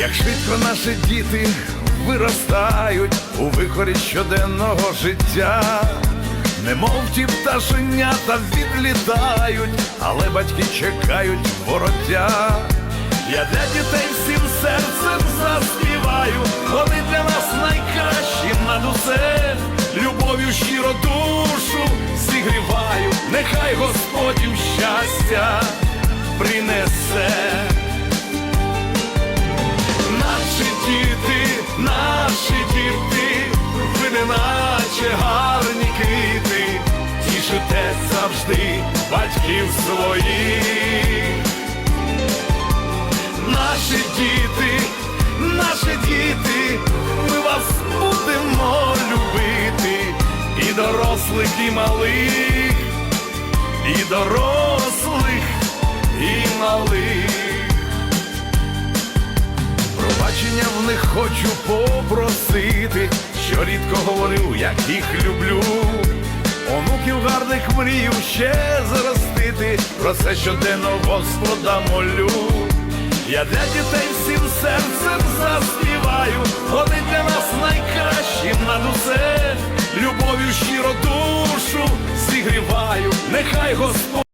Як швидко наші діти виростають у вихорі щоденного життя, немов ті пташенята відлітають, але батьки чекають вороття. Я для дітей всім серцем заспіваю, вони для нас найкращі над усе, любов'ю щиро душу зігріваю, нехай Господь їм щастя принесе. Наші діти, ви не наче гарні квіти, тішите завжди батьків своїх. Наші діти, наші діти, ми вас будемо любити, і дорослих, і малих, і дорослих, і малих. Хочу попросити, що рідко говорю, як їх люблю. Онуків гарних мрію ще зростити, про це щоденно Господа молю. Я для дітей всім серцем заспіваю, вони для нас найкращі над усе, любов'ю щиро душу зігріваю, нехай Господь